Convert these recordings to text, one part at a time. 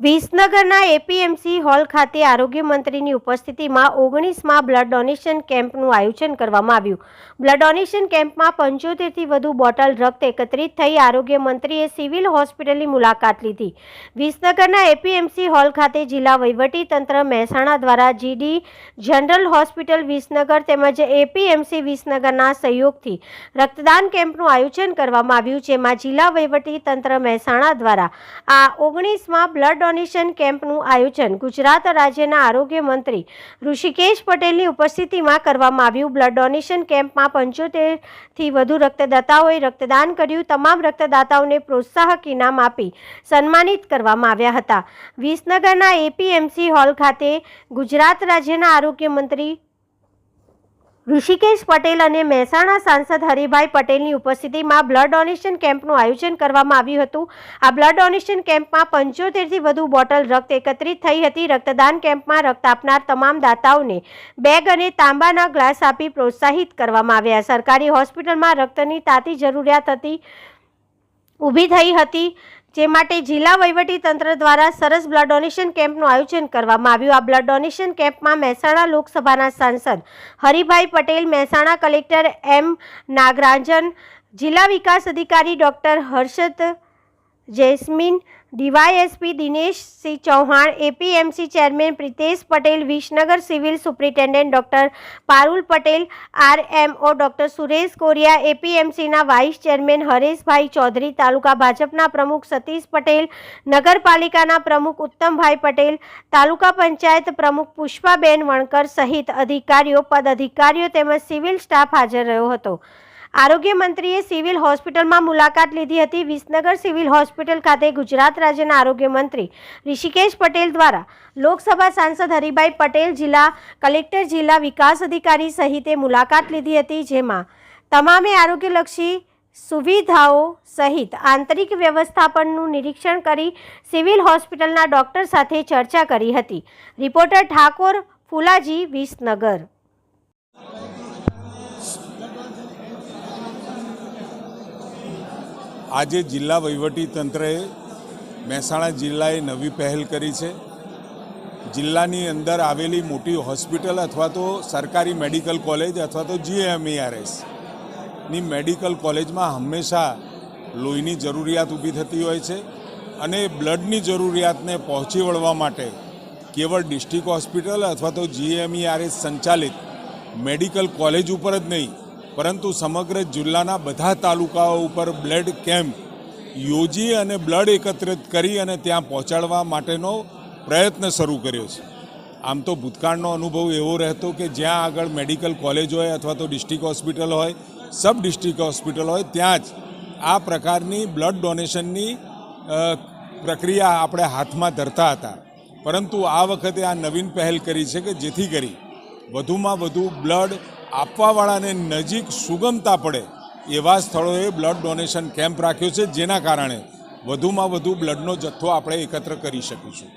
વિસનગરના APMC hall ખાતે આરોગ્ય મંત્રીની ઉપસ્થિતિમાં ઓગણીસમાં બ્લડ ડોનેશન કેમ્પનું આયોજન કરવામાં આવ્યું. બ્લડ ડોનેશન કેમ્પમાં પંચોતેરથી વધુ બોટલ રક્ત એકત્રિત થઈ આરોગ્ય મંત્રીએ સિવિલ હોસ્પિટલની મુલાકાત લીધી. વિસનગરના એપીએમસી હોલ ખાતે જિલ્લા તંત્ર મહેસાણા દ્વારા જીડી જનરલ હોસ્પિટલ વિસનગર તેમજ એપીએમસી વિસનગરના સહયોગથી રક્તદાન કેમ્પનું આયોજન કરવામાં આવ્યું, જેમાં જિલ્લા તંત્ર મહેસાણા દ્વારા આ ઓગણીસમાં બ્લડ ડોનેશન કેમ્પનું આયોજન ગુજરાત રાજ્યના આરોગ્ય મંત્રી ઋષિકેશ પટેલની ઉપસ્થિતિમાં કરવામાં આવ્યું. બ્લડ ડોનેશન કેમ્પમાં પંચોતેરથી વધુ રક્તદાતાઓએ રક્તદાન કર્યું. તમામ રક્તદાતાઓને પ્રોત્સાહક ઇનામ આપી સન્માનિત કરવામાં આવ્યા હતા. વિસનગરના એપીએમસી હોલ ખાતે ગુજરાત રાજ્યના આરોગ્ય મંત્રી ઋષિકેશ પટેલ અને મહેસાણા સાંસદ હરિભાઈ પટેલની ઉપસ્થિતિમાં બ્લડ ડોનેશન કેમ્પનું આયોજન કરવામાં આવ્યું હતું. આ બ્લડ ડોનેશન કેમ્પમાં પંચોતેરથી વધુ બોટલ રક્ત એકત્રિત થઈ હતી. રક્તદાન કેમ્પમાં રક્ત આપનાર તમામ દાતાઓને બેગ અને તાંબાના ગ્લાસ આપી પ્રોત્સાહિત કરવામાં આવ્યા. સરકારી હોસ્પિટલમાં રક્તની તાતી જરૂરિયાત હતી, ઊભી થઈ હતી. જે માટે જિલ્લા તંત્ર દ્વારા સરસ બ્લડ ડોનેશન કેમ્પનું આયોજન કરવામાં આવ્યું. આ બ્લડ ડોનેશન કેમ્પમાં મહેસાણા લોકસભાના સાંસદ હરિભાઈ પટેલ, મહેસાણા કલેક્ટર એમ નાગરાજન, જિલ્લા વિકાસ અધિકારી doctor Harshad Jasmine, DYSP Dineshsinh Chauhan, APMC chairman Pritesh Patel, Visnagar civil superintendent doctor Parul Patel, RMO doctor Suresh Koriya, એપીએમસીના vice chairman Hareshbhai Chaudhary, taluka ભાજપના પ્રમુખ સતીશ પટેલ, નગરપાલિકાના પ્રમુખ ઉત્તમભાઈ પટેલ, તાલુકા પંચાયત પ્રમુખ પુષ્પાબેન વણકર સહિત અધિકારીઓ પદ અધિકારીઓ તેમજ સિવિલ સ્ટાફ હાજર રહ્યો હતો. આરોગ્ય મંત્રીએ સિવિલ હોસ્પિટલમાં મુલાકાત લીધી હતી. વિસનગર સિવિલ હોસ્પિટલ ખાતે ગુજરાત રાજ્યના આરોગ્ય મંત્રી ઋષિકેશ પટેલ દ્વારા લોકસભા સાંસદ હરિભાઈ પટેલ જિલ્લા કલેક્ટર જિલ્લા વિકાસ અધિકારી સહિતે મુલાકાત લીધી હતી, જેમાં તમામે આરોગ્યલક્ષી સુવિધાઓ સહિત આંતરિક વ્યવસ્થાપનનું નિરીક્ષણ કરી સિવિલ હોસ્પિટલના ડોક્ટર સાથે ચર્ચા કરી હતી. રિપોર્ટર ઠાકોર ફુલાજી વિસનગર. આજે જિલ્લા તંત્રએ મહેસાણા જિલ્લાએ નવી પહેલ કરી છે. જિલ્લાની અંદર આવેલી મોટી હોસ્પિટલ અથવા તો સરકારી મેડિકલ કોલેજ અથવા તો ની મેડિકલ કોલેજમાં હંમેશા લોહીની જરૂરિયાત ઊભી થતી હોય છે અને બ્લડની જરૂરિયાતને પહોંચી વળવા માટે કેવળ ડિસ્ટ્રિક્ટ હોસ્પિટલ અથવા તો જીએમઈઆરએસ સંચાલિત મેડિકલ કોલેજ ઉપર જ નહીં પરંતુ સમગ્ર જિલ્લાના બધા તાલુકાઓ ઉપર બ્લડ કેમ્પ યોજી અને બ્લડ એકત્રિત કરી અને ત્યાં પહોંચાડવા માટેનો પ્રયત્ન શરૂ કર્યો છે. આમ તો ભૂતકાળનો અનુભવ એવો રહેતો કે જ્યાં આગળ મેડિકલ કોલેજ હોય અથવા તો ડિસ્ટ્રિક્ટ હોસ્પિટલ હોય, સબ ડિસ્ટ્રિક્ટ હોસ્પિટલ હોય, ત્યાં જ આ પ્રકારની બ્લડ ડોનેશનની પ્રક્રિયા આપણે હાથમાં ધરતા હતા. પરંતુ આ વખતે આ નવીન પહેલ કરી છે કે જેથી કરી વધુમાં વધુ બ્લડ આપવાવાળાને નજીક સુગમતા પડે એવા સ્થળોએ બ્લડ ડોનેશન કેમ્પ રાખ્યો છે, જેના કારણે વધુમાં વધુ બ્લડનો જથ્થો આપણે એકત્ર કરી શકીશું.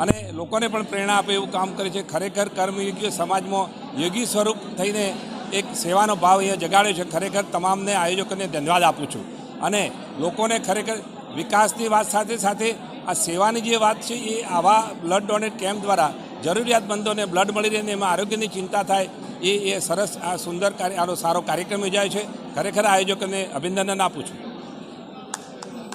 અને લોકોને પણ પ્રેરણા આપે એવું કામ કરે છે. ખરેખર કર્મયોગીઓ સમાજમાં યોગી સ્વરૂપ થઈને એક સેવાનો ભાવ અહીંયા જગાડ્યો છે. ખરેખર તમામને આયોજકોને ધન્યવાદ આપું છું. અને લોકોને ખરેખર વિકાસની વાત સાથે સાથે આ સેવાની જે વાત છે, એ આવા બ્લડ ડોનેટ કેમ્પ દ્વારા જરૂરિયાતમંદોને બ્લડ મળી રહે એમાં આરોગ્યની ચિંતા થાય, એ એ સરસ આ સુંદર કાર્ય, આનો સારો કાર્યક્રમ યોજાય છે. ખરેખર આયોજકોને અભિનંદન આપું છું.